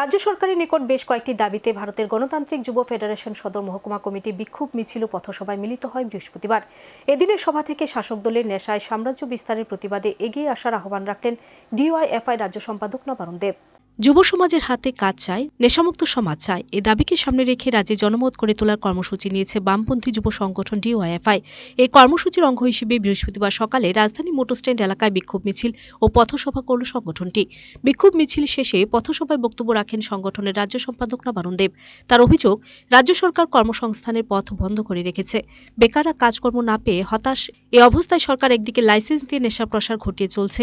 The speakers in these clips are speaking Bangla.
রাজ্য সরকারের নিকট বেশ কয়েকটি দাবিতে ভারতের গণতান্ত্রিক যুব ফেডারেশন সদর মহকুমা কমিটি বিক্ষোভ মিছিল পথসভায় মিলিত হয় বৃহস্পতিবার। এদিনের সভা থেকে শাসক দলের নেশায় সাম্রাজ্য বিস্তারের প্রতিবাদে এগিয়ে আসার আহ্বান রাখলেন ডিওয়াইএফআই রাজ্য সম্পাদক নবারুণ দেব। যুব সমাজের হাতে কাজ চাই নেশামুক্ত সমাজ চাই এই দাবিকে সামনে রেখে রাজ্যে জনমত করে তোলার কর্মসূচি নিয়েছে বামপন্থী যুব সংগঠন ডিওয়াইএফআই। এই কর্মসূচির অঙ্গ হিসেবে বৃহস্পতিবার সকালে রাজধানী মোটর স্ট্যান্ড এলাকায় বিক্ষোভ মিছিল ও পথসভা করল সংগঠনটি। বিক্ষোভ মিছিল শেষে পথসভায় বক্তব্য রাখেন সংগঠনের রাজ্য সম্পাদক নবারুণ দেব। তার অভিযোগ, রাজ্য সরকার কর্মসংস্থানের পথ বন্ধ করে রেখেছে। বেকাররা কাজকর্ম না পেয়ে হতাশ এ অবস্থায় সরকার একদিকে লাইসেন্স দিয়ে নেশার প্রসার ঘটিয়ে চলছে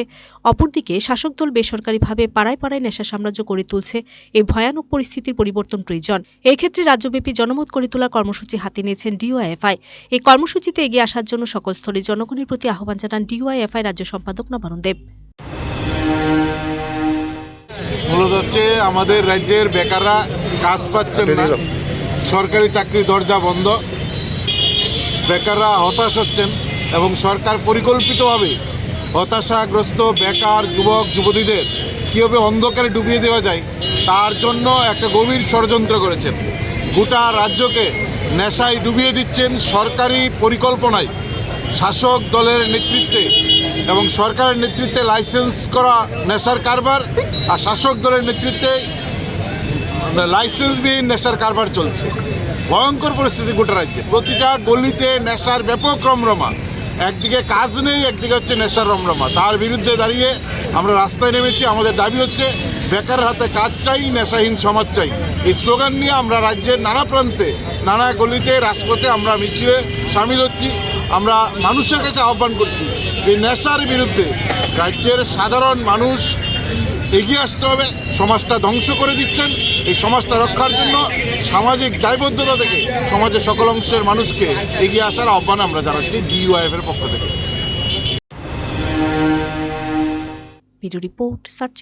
অপরদিকে শাসক দল বেসরকারিভাবে পাড়ায় পাড়ায় নেশা সাম্রাজ্য গড়ে তুলছে। এই ভয়ানক পরিস্থিতির পরিবর্তন প্রয়োজন। এই ক্ষেত্রে রাজ্যব্যাপী জনমত গড়ে তোলার কর্মসূচি হাতে নিয়েছেন ডিওয়াইএফআই। এই কর্মসূচিতে এগিয়ে আসার জন্য সকল স্তরে জনগণের প্রতি আহ্বান জানান ডিওয়াইএফআই রাজ্য সম্পাদক নবারুণ দেব। মূলত হচ্ছে আমাদের রাজ্যের বেকাররা কাজ পাচ্ছেন না। সরকারি চাকরি দরজা বন্ধ। বেকাররা হতাশ হচ্ছেন। এবং সরকার পরিকল্পিতভাবে হতাশাগ্রস্ত, বেকার যুবক, যুবতীদের কীভাবে অন্ধকারে ডুবিয়ে দেওয়া যায়, তার জন্য একটা গভীর ষড়যন্ত্র করেছেন। গোটা রাজ্যকে নেশায় ডুবিয়ে দিচ্ছেন সরকারি পরিকল্পনায়। শাসক দলের নেতৃত্বে এবং সরকারের নেতৃত্বে লাইসেন্স করা নেশার কারবার আর শাসক দলের নেতৃত্বে লাইসেন্সবিহীন নেশার কারবার চলছে। ভয়ঙ্কর পরিস্থিতি গোটা রাজ্যে। প্রতিটা গলিতে নেশার ব্যাপক রমরমা। একদিকে কাজ নেই, একদিকে হচ্ছে নেশার রমরমা। তার বিরুদ্ধে দাঁড়িয়ে আমরা রাস্তায় নেমেছি। আমাদের দাবি হচ্ছে, বেকার হাতে কাজ চাই, নেশাহীন সমাজ চাই। এই স্লোগান নিয়ে আমরা রাজ্যের নানা প্রান্তে, নানা গলিতে, রাজপথে আমরা মিছিলে সামিল হচ্ছি। আমরা মানুষের কাছে আহ্বান করছি এই নেশার বিরুদ্ধে রাজ্যের সাধারণ মানুষ এগিয়ে আসতে হবে। সমাজটা ধ্বংস করে দিচ্ছেন। এই সমাজটা রক্ষার জন্য সামাজিক দায়বদ্ধতা থেকে সমাজের সকল অংশের মানুষকে এগিয়ে আসার আহ্বান আমরা জানাচ্ছি ডিইউআইএফ এর পক্ষ থেকে। Video report search